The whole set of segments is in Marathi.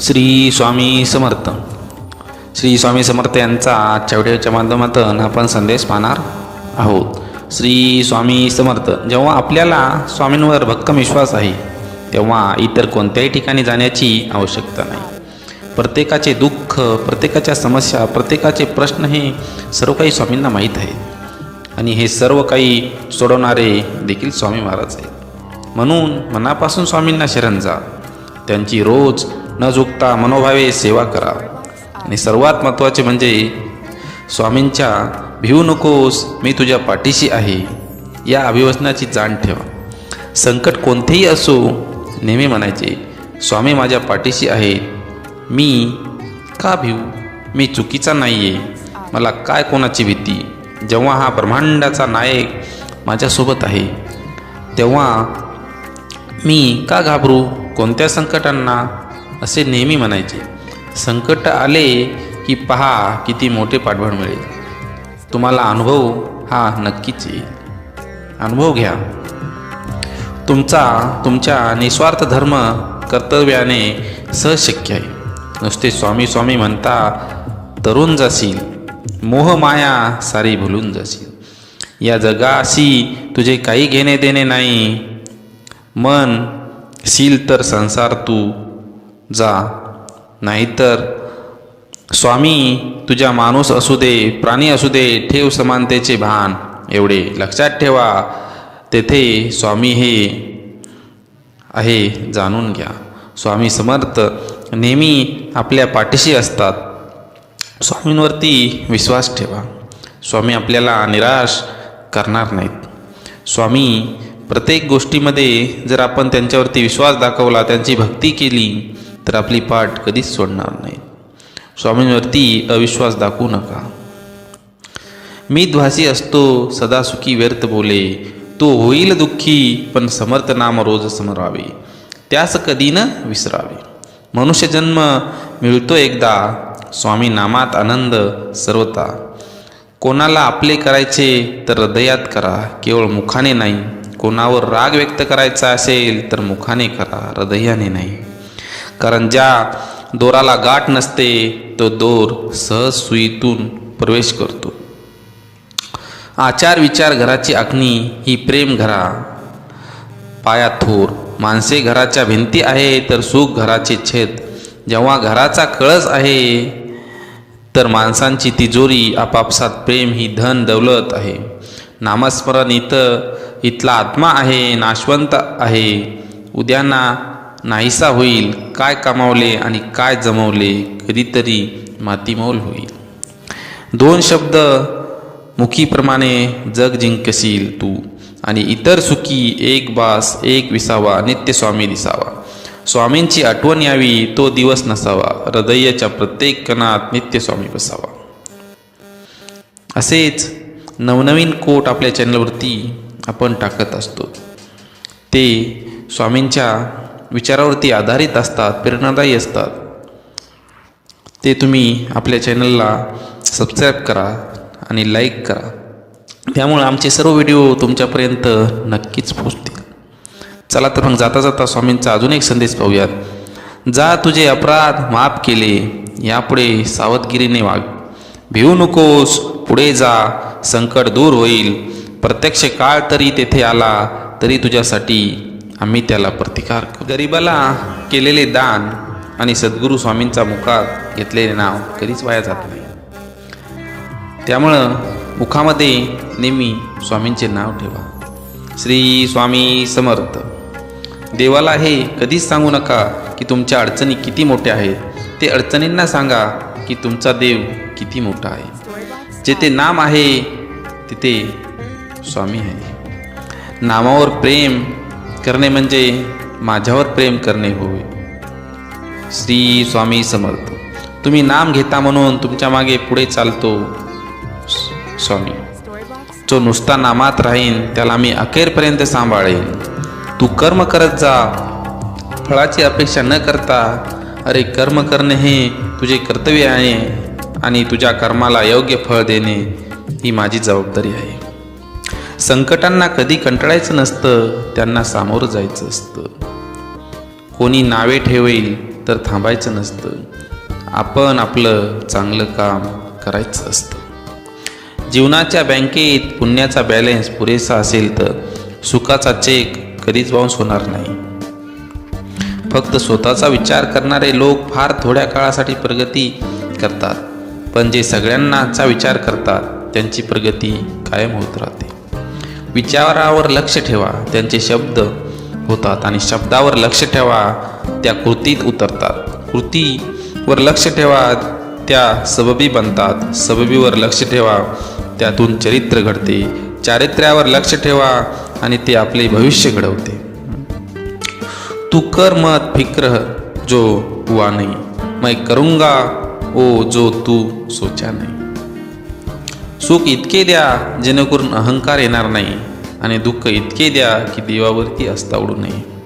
श्री स्वामी समर्थ. श्री स्वामी समर्थ यांचा आजच्या व्हिडिओच्या माध्यमातून आपण संदेश पाहणार आहोत. श्री स्वामी समर्थ जेव्हा आपल्याला स्वामींवर भक्कम विश्वास आहे तेव्हा इतर कोणत्याही ठिकाणी जाण्याची आवश्यकता नाही. प्रत्येकाचे दुःख प्रत्येकाच्या समस्या प्रत्येकाचे प्रश्न हे सर्व काही स्वामींना माहीत आहे. आणि हे सर्व काही सोडवणारे देखील स्वामी महाराज आहेत. म्हणून मनापासून स्वामींना शरण जा. त्यांची रोज न झुकता मनोभावे सेवा करा. आणि सर्वात महत्त्वाचे म्हणजे स्वामींच्या भिवू नकोस मी तुझ्या पाठीशी आहे या अभिवचनाची जाण ठेवा. संकट कोणतेही असो नेहमी म्हणायचे स्वामी माझ्या पाठीशी आहे. मी का भिवू मी चुकीचा नाही आहे मला काय कोणाची भीती? जेव्हा हा ब्रह्मांडाचा नायक माझ्यासोबत आहे तेव्हा मी का घाबरू? कोणत्या संकटांना असे नेहमी म्हणायचे. संकट आले की पहा किती मोठे पाठबळ मिळेल. तुम्हाला अनुभव हा नक्कीच येईल. अनुभव घ्या. तुमचा तुमच्या निस्वार्थ धर्म कर्तव्याने सहज शक्य आहे. नुसते स्वामी स्वामी म्हणता तरुण जाशील मोह माया सारी भुलून जाशील. या जगाशी तुझे काही घेणे देणे नाही. मन शील तर संसार तू जा. नाहीतर स्वामी तुझ्या माणूस असू दे प्राणी असू दे ठेव समानतेचे भान. एवढे लक्षात ठेवा. तेथे स्वामी हे आहे जाणून घ्या. स्वामी समर्थ नेहमी आपल्या पाठीशी असतात. स्वामींवरती विश्वास ठेवा. स्वामी आपल्याला निराश करणार नाहीत. स्वामी प्रत्येक गोष्टीमध्ये जर आपण त्यांच्यावरती विश्वास दाखवला त्यांची भक्ती केली तर आपली पाठ कधीच सोडणार नाही. स्वामींवरती अविश्वास दाखवू नका. मी ध्वासी असतो सदा सुखी व्यर्थ बोले. तो होईल दुःखी पण समर्थ नाम रोज समरावे. त्यास कधी न विसरावे. मनुष्य जन्म मिळतो एकदा स्वामी नामात आनंद सर्वता कोणाला आपले करायचे तर हृदयात करा केवळ मुखाने नाही. कोणावर राग व्यक्त करायचा असेल तर मुखाने करा हृदयाने नाही. कारण ज्या दोराला गाठ नसते तो दोर सहज सुईतून प्रवेश करतो. आचार विचार घराची आखणी ही प्रेम घरा. पाया थोर. माणसे घराच्या भिंती आहे तर सुख घराचे छेद. जेव्हा घराचा कळस आहे तर माणसांची तिजोरी आपापसात प्रेम ही धन दौलत आहे. नामस्मरण इथं इथला आत्मा आहे नाशवंत आहे. उद्यांना नाहीसा होईल काय कमावले आणि काय जमवले कधीतरी मातीमौल होईल. दोन शब्द मुखीप्रमाणे जग जिंकशील तू आणि इतर सुखी एक बास एक विसावा नित्य स्वामी दिसावा. स्वामींची आठवण यावी तो दिवस नसावा. हृदयाच्या प्रत्येक कणात नित्य स्वामी बसावा. असेच नवनवीन कोट आपल्या चॅनलवरती आपण टाकत असतो. ते स्वामींच्या विचारावरती आधारित असतात प्रेरणादायी असतात. ते तुम्ही आपल्या चॅनलला सबस्क्राईब करा आणि लाईक करा. त्यामुळे आमचे सर्व व्हिडिओ तुमच्यापर्यंत नक्कीच पोचतील चला तर मग जाता जाता स्वामींचा अजून एक संदेश पाहूयात. जा तुझे अपराध माफ केले यापुढे सावधगिरीने वाग. भिवू नकोस पुढे जा संकट दूर होईल. प्रत्यक्ष काळ तरी तेथे आला तरी तुझ्यासाठी आम्ही त्याला प्रतिकार करू. गरिबाला केलेले दान आणि सद्गुरू स्वामींचा मुखात घेतलेले नाव कधीच वाया जात नाही. त्यामुळं मुखामध्ये नेहमी स्वामींचे नाव ठेवा. श्री स्वामी समर्थ देवाला हे कधीच सांगू नका की तुमच्या अडचणी किती मोठ्या आहेत. ते अडचणींना सांगा की तुमचा देव किती मोठा आहे. जेथे नाम आहे तिथे स्वामी आहे. नामावर प्रेम करणे म्हणजे माझ्यावर प्रेम करणे होय. श्री स्वामी समर्थ. तुम्ही नाम घेता म्हणून तुमच्या मागे पुढे चालतो स्वामी. जो नुसता नामात राहीन त्याला मी अखेरपर्यंत सांभाळेन. तू कर्म करत जा. फळाची अपेक्षा न करता अरे कर्म करणे हे तुझे कर्तव्य आहे आणि तुझ्या कर्माला योग्य फळ देणे ही माझी जबाबदारी आहे. संकटांना कधी कंटाळायचं नसतं त्यांना सामोरं जायचं असतं. कोणी नावे ठेवेल तर थांबायचं नसतं. आपण आपलं चांगलं काम करायचं असतं. जीवनाच्या बँकेत पुण्याचा बॅलेन्स पुरेसा असेल तर सुखाचा चेक कधीच बाउन्स होणार नाही. फक्त स्वतःचा विचार करणारे लोक फार थोड्या काळासाठी प्रगती करतात. पण जे सगळ्यांनाचा विचार करतात त्यांची प्रगती कायम होत राहते. विचारावर लक्ष ठेवा. त्यांचे शब्द होतात आणि शब्दावर लक्ष ठेवा त्या कृतीत उतरतात. कृतीवर लक्ष ठेवा त्या सबबी बनतात. सबबीवर लक्ष ठेवा त्यातून चरित्र घडते. चारित्र्यावर लक्ष ठेवा आणि ते आपले भविष्य घडवते. तू कर मत फिक्र जो हुआ नाही. मैं करूंगा ओ जो तू सोचा नाही. सुख इतके द्या जेणेकरून अहंकार येणार नाही आणि दुःख इतके द्या की देवावरती अस्तावडू नये.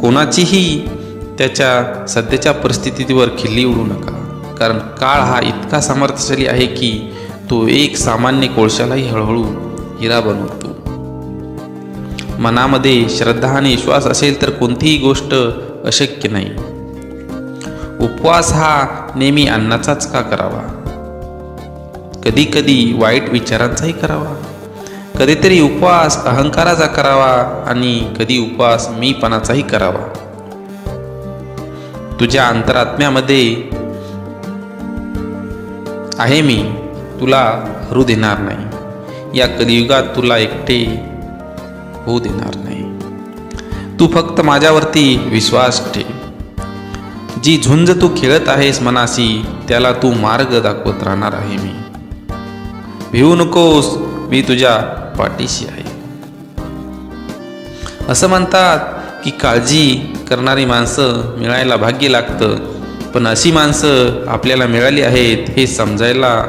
कोणाचीही त्याच्या सध्याच्या परिस्थितीवर खिल्ली उडू नका. कारण काळ हा इतका सामर्थ्यशाली आहे की तो एक सामान्य कोळशालाही हळूहळू हिरा बनवतो. मनामध्ये श्रद्धा आणि विश्वास असेल तर कोणतीही गोष्ट अशक्य नाही. उपवास हा नेहमी अन्नाचाच का करावा? कधी कधी वाईट विचारांचाही करावा. कधीतरी उपवास अहंकाराचा करावा आणि कधी उपवास मीपणाचाही करावा. तुझ्या अंतरात्म्यामध्ये आहे मी तुला हरू देणार नाही. या कलियुगात तुला एकटे होऊ देणार नाही. तू फक्त माझ्यावरती विश्वास ठेव. जी झुंज तू खेळत आहेस मनाशी त्याला तू मार्ग दाखवत राहणार आहे मी. भिवू नकोस मी तुझ्या पाठीशी आहे. असं म्हणतात की काळजी करणारी माणसं मिळायला भाग्य लागतं पण अशी माणसं आपल्याला मिळाली आहेत हे समजायला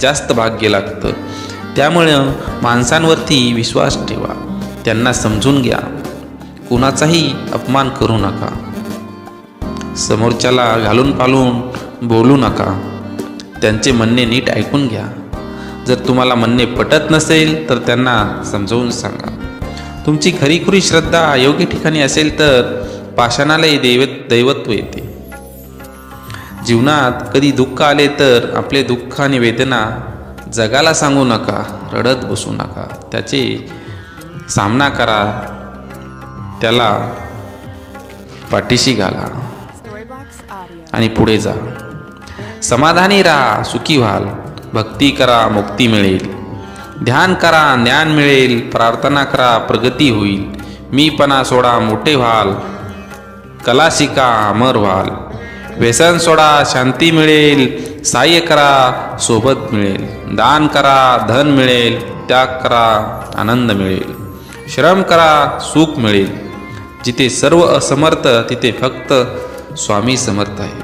जास्त भाग्य लागतं. त्यामुळं माणसांवरती विश्वास ठेवा त्यांना समजून घ्या. कुणाचाही अपमान करू नका. समोरच्याला घालून पालून बोलू नका. त्यांचे म्हणणे नीट ऐकून घ्या. जर तुम्हाला म्हणणे पटत नसेल तर त्यांना समजावून सांगा. तुमची खरीखुरी श्रद्धा योग्य ठिकाणी असेल तर पाषाणालाही दैवत दैवत्व येते. जीवनात कधी दुःख आले तर आपले दुःख आणि वेदना जगाला सांगू नका रडत बसू नका. त्याचे सामना करा त्याला पाठीशी घाला. आणि पुढे जा. समाधानी राहा सुखी व्हाल. भक्ती करा मुक्ती मिळेल. ध्यान करा ज्ञान मिळेल प्रार्थना करा प्रगती होईल. मीपणा सोडा मोठे व्हाल. कला शिका अमर व्हाल. व्यसन सोडा शांती मिळेल. सहाय्य करा सोबत मिळेल. दान करा धन मिळेल. त्याग करा आनंद मिळेल. श्रम करा सुख मिळेल. जिथे सर्व असमर्थ तिथे फक्त स्वामी समर्थ आहे.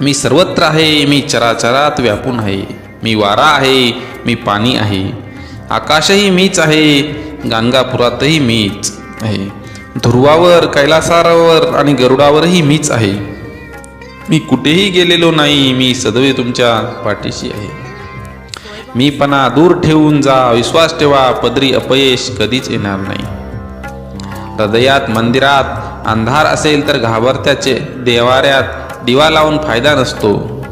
मी सर्वत्र आहे मी चराचरात व्यापून आहे मी वारा आहे मी पाणी आहे. आकाशही मीच आहे गाणगापुरातही मीच आहे. ध्रुवावर कैलासारावर आणि गरुडावरही मीच आहे. मी कुठेही गेलेलो नाही मी सदैव तुमच्या पाठीशी आहे. मीपणा दूर ठेवून जा विश्वास ठेवा पदरी अपयश कधीच येणार नाही. हृदयात मंदिरात अंधार असेल तर घाबरत्याचे देवाऱ्यात दिवा लावून फायदा नसतो.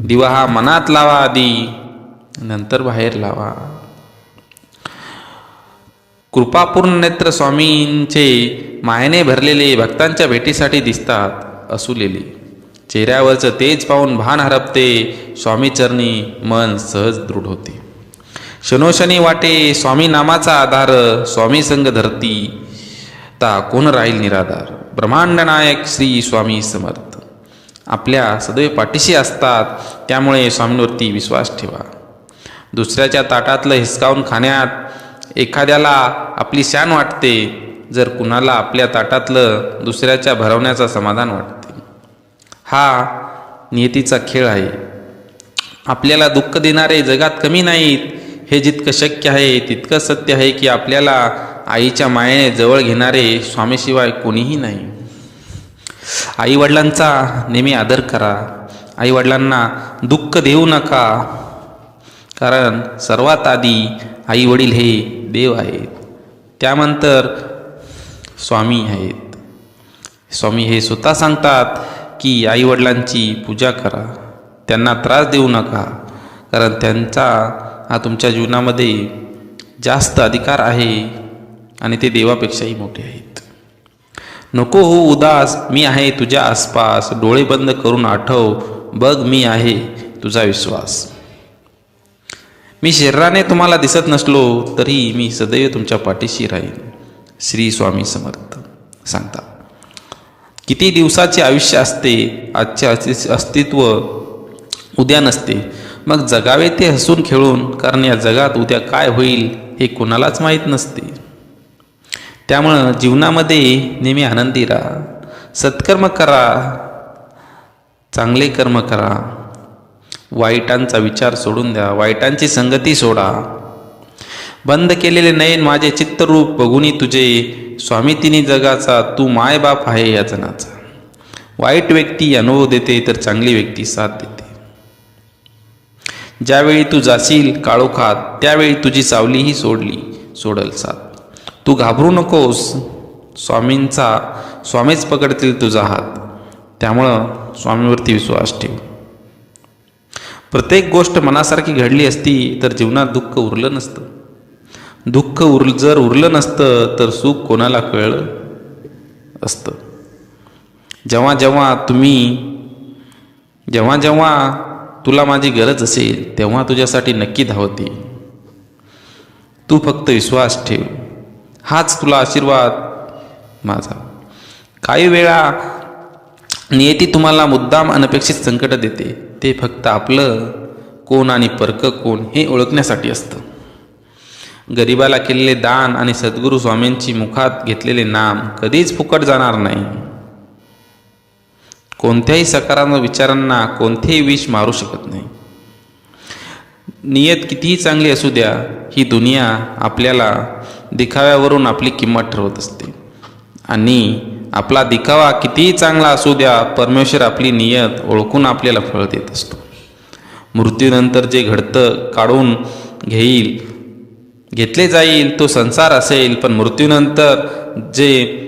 दिवा हा मनात लावा आधी नंतर बाहेर लावा. कृपापूर्ण नेत्र स्वामींचे मायने भरलेले भक्तांच्या भेटीसाठी दिसतात असुलेले. चेहऱ्यावरचं तेज पाहून भान हरपते स्वामीचरणी मन सहज दृढ होते. शनोशनी वाटे स्वामी नामाचा आधार स्वामी संग धरती. ता कोण राहील निराधार? ब्रह्मांड नायक श्री स्वामी समर्थ. आपल्या सदैव पाठीशी असतात त्यामुळे स्वामींवरती विश्वास ठेवा. दुसऱ्याच्या ताटातलं हिसकावून खाण्यात एखाद्याला आपली शान वाटते जर कुणाला आपल्या ताटातलं दुसऱ्याच्या भरवण्याचं समाधान वाटते. हा नियतीचा खेळ आहे. आपल्याला दुःख देणारे जगात कमी नाहीत हे जितकं शक्य आहे तितकं सत्य आहे की आपल्याला आईच्या मायेने जवळ घेणारे स्वामीशिवाय कोणीही नाही. आईवडिलांचा नेहमी आदर करा. आईवडिलांना दुःख देऊ नका. कारण सर्वात आधी आईवडील हे देव आहेत. त्यानंतर स्वामी आहेत. स्वामी हे स्वतः सांगतात की आईवडिलांची पूजा करा. त्यांना त्रास देऊ नका. कारण त्यांचा हा तुमच्या जीवनामध्ये जास्त अधिकार आहे. आणि ते देवापेक्षाही मोठे आहेत. नको हो उदास मी आहे तुझ्या आसपास डोळे बंद करून आठव बघ मी आहे तुझा विश्वास. मी शरीराने तुम्हाला दिसत नसलो तरी मी सदैव तुमच्या पाठीशी राहीन श्री स्वामी समर्थ सांगतात किती दिवसाचे आयुष्य असते आजचे अस्ति- अस्तित्व उद्या नसते. मग जगावे ते हसून खेळून कारण या जगात उद्या काय होईल हे कोणालाच माहीत नसते. त्यामुळं जीवनामध्ये नेहमी आनंदी राहा. सत्कर्म करा. चांगले कर्म करा. वाईटांचा विचार सोडून द्या. वाईटांची संगती सोडा. बंद केलेले नयन माझे चित्तरूप. बघुनी तुझे स्वामी जगाचा तू मायबाप आहे या जनाचा. वाईट व्यक्ती अनुभव देते तर चांगली व्यक्ती साथ देते. ज्यावेळी तू जाशील काळोखात त्यावेळी तुझी सावलीही सोडली सोडल साथ. तू घाबरू नकोस. स्वामींचा स्वामीच पकडतील तुझा हात. त्यामुळं स्वामीवरती विश्वास ठेव. प्रत्येक गोष्ट मनासारखी घडली असती तर जीवनात दुःख उरलं नसतं. दुःख उर जर उरलं नसतं तर सुख कोणाला कळलं असतं. जेव्हा जेव्हा तुम्ही जेव्हा जेव्हा तुला माझी गरज असेल तेव्हा तुझ्यासाठी नक्की धावते. तू फक्त विश्वास ठेव. हाच तुला आशीर्वाद माझा. काही वेळा नियती तुम्हाला मुद्दाम अनपेक्षित संकट देते. ते फक्त आपलं कोण आणि परक कोण हे ओळखण्यासाठी असतं. गरिबाला केलेले दान आणि सद्गुरू स्वामींची मुखात घेतलेले नाम कधीच फुकट जाणार नाही. कोणत्याही सकारात्मक विचारांना कोणतेही विष मारू शकत नाही. नियत कितीही चांगली असू द्या ही दुनिया आपल्याला दिखाव्यावरून आपली किंमत ठरवत असते. आणि आपला दिखावा कितीही चांगला असू द्या परमेश्वर आपली नियत ओळखून आपल्याला फळ देत असतो. मृत्यूनंतर जे घडतं काढून घेईल घेतले जाईल तो संसार असेल पण मृत्यूनंतर जे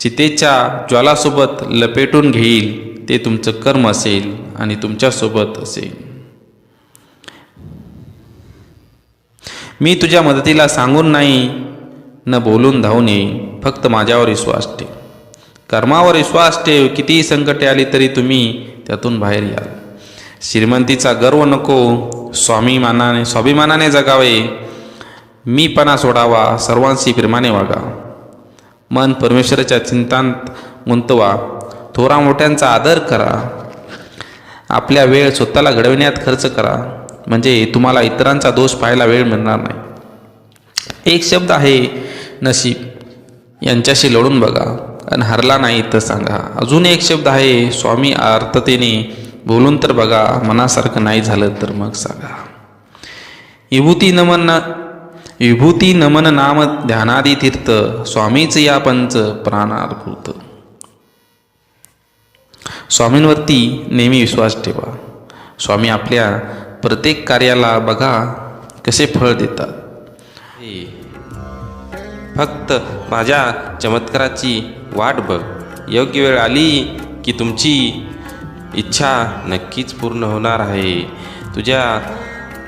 चितेच्या ज्वालासोबत लपेटून घेईल ते तुमचं कर्म असेल आणि तुमच्यासोबत असेल. मी तुझ्या मदतीला सांगून नाही न बोलून धावून येईन फक्त माझ्यावर विश्वास ठेव. कर्मावर विश्वास ठेव कितीही संकटे आली तरी तुम्ही त्यातून बाहेर याल. श्रीमंतीचा गर्व नको स्वामीमानाने स्वाभिमानाने जगावे. मीपणा सोडावा सर्वांशी प्रेमाने वागा. मन परमेश्वराच्या चिंतांत गुंतवा थोरा मोठ्यांचा आदर करा. आपल्या वेळ स्वतःला घडविण्यात खर्च करा. म्हणजे तुम्हाला इतरांचा दोष पाहायला वेळ मिळणार नाही. एक शब्द आहे नशीब. यांच्याशी लढून बघा आणि हरला नाही तर सांगा. अजून एक शब्द आहे स्वामी आर्ततेने बोलून तर बघा मनासारखं नाही झालं तर मग सांगा. विभूती नमन विभूती नमन नाम ध्यानादी तीर्थ स्वामीच या पंच प्राणार्भूत. स्वामींवरती नेहमी विश्वास ठेवा. स्वामी आपल्या प्रत्येक कार्याला बघा कसे फळ देतात. फक्त माझ्या चमत्काराची वाट बघ. योग्य वेळ आली की तुमची इच्छा नक्कीच पूर्ण होणार आहे. तुझ्या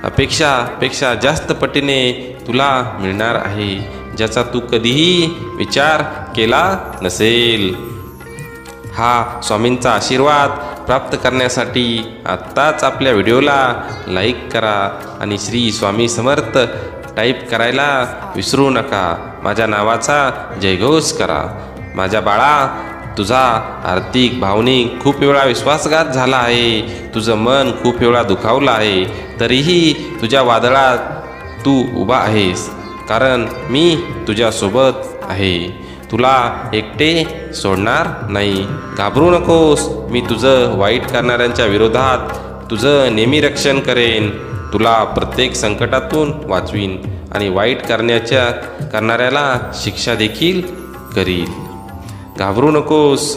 अपेक्षापेक्षा जास्त पटीने तुला मिळणार आहे ज्याचा तू कधीही विचार केला नसेल. हा स्वामींचा आशीर्वाद प्राप्त करण्यासाठी आत्ताच आपल्या व्हिडिओला लाईक करा आणि श्री स्वामी समर्थ टाईप करायला विसरू नका. माझ्या नावाचा जयघोष करा. माझ्या बाळा तुझा आर्थिक भावनिक खूप वेळा विश्वासघात झाला आहे. तुझं मन खूप वेळा दुखावलं आहे. तरीही तुझ्या वादळात तू उभा आहेस. कारण मी तुझ्यासोबत आहे. तुला एकटे सोडणार नाही. घाबरू नकोस. मी तुझं वाईट करणाऱ्यांच्या विरोधात तुझं नेहमी रक्षण करेन. तुला प्रत्येक संकटातून वाचवीन आणि वाईट करण्याच्या करणाऱ्याला शिक्षा देखील करील घाबरू नकोस.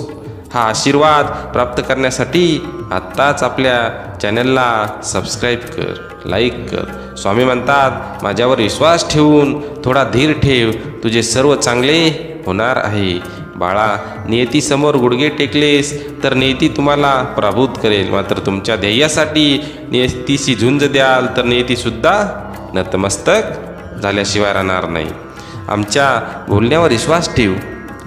हा आशीर्वाद प्राप्त करण्यासाठी आत्ताच आपल्या चॅनलला सबस्क्राईब कर लाईक कर. स्वामी म्हणतात माझ्यावर विश्वास ठेवून थोडा धीर ठेव. तुझे सर्व चांगले होणार आहे. बाळा नियतीसमोर गुडघे टेकलेस तर नियती तुम्हाला प्रभूत करेल. मात्र तुमच्या ध्येयासाठी नियतीशी झुंज द्याल तर नियतीसुद्धा नतमस्तक झाल्याशिवाय राहणार नाही. आमच्या बोलण्यावर विश्वास ठेव.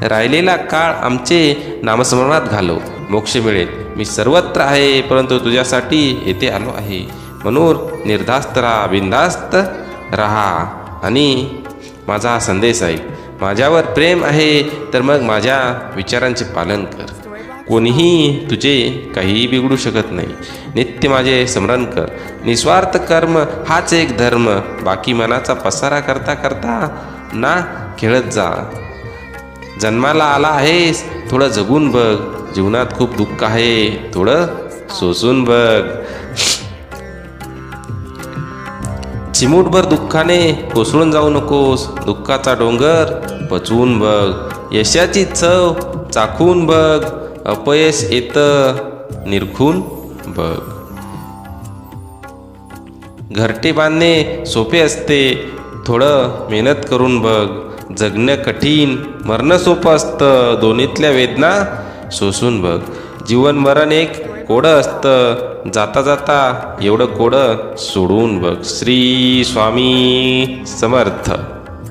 राहिलेला काळ आमचे नामस्मरणात घालव. मोक्ष मिळेल. मी सर्वत्र आहे परंतु तुझ्यासाठी येथे आलो आहे. म्हणून निर्धास्त राहा बिंदास्त राहा. आणि माझा हा संदेश आहे माझ्यावर प्रेम आहे तर मग माझ्या विचारांचे पालन कर. कोणीही तुझे काहीही बिघडू शकत नाही. नित्य माझे स्मरण कर. निस्वार्थ कर्म हाच एक धर्म. बाकी मनाचा पसारा करता करता ना खेळत जा. जन्माला आला आहेस थोडं जगून बघ. जीवनात खूप दुःख आहे थोडं सोसून बघ. चिमूटभर दुःखाने कोसळून जाऊ नकोस. दुःखाचा डोंगर पचवून बघ. यशाची चव चाखून बघ. अपयश येतं निरखून बघ. घरटे बांधणे सोपे असते. थोडं मेहनत करून बघ. जगणं कठीण मरणं सोपं असतं. दोन्हीतल्या वेदना सोसून बघ. जीवन मरण एक कोडं असतं. जाता जाता एवढं कोडं सोडून बघ. श्री स्वामी समर्थ.